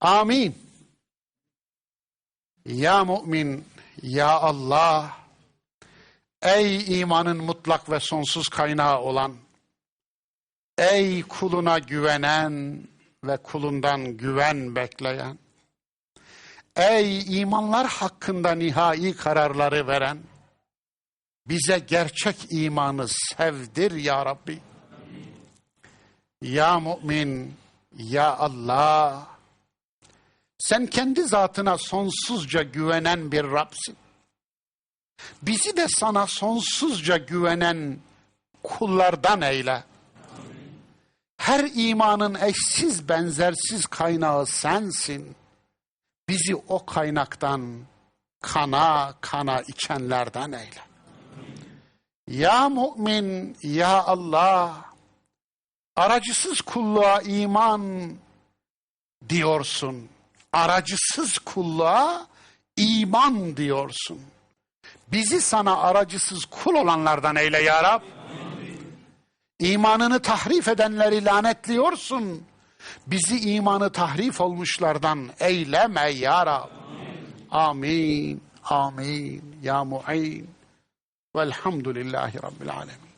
Amin. Ya mümin, ya Allah, ey imanın mutlak ve sonsuz kaynağı olan, ey kuluna güvenen ve kulundan güven bekleyen, ey imanlar hakkında nihai kararları veren, bize gerçek imanı sevdir ya Rabbi. Ya mümin, ya Allah, sen kendi zatına sonsuzca güvenen bir Rabsin. Bizi de sana sonsuzca güvenen kullardan eyle. Her imanın eşsiz benzersiz kaynağı sensin. Bizi o kaynaktan kana kana içenlerden eyle. Ya mümin, ya Allah, aracısız kulluğa iman diyorsun. Aracısız kulluğa iman diyorsun. Bizi sana aracısız kul olanlardan eyle ya Rab. İmanını tahrif edenleri lanetliyorsun. Bizi imanı tahrif olmuşlardan eyleme ya Rab. Amin. Amin. Ya mu'in. Velhamdülillahi Rabbil alemin.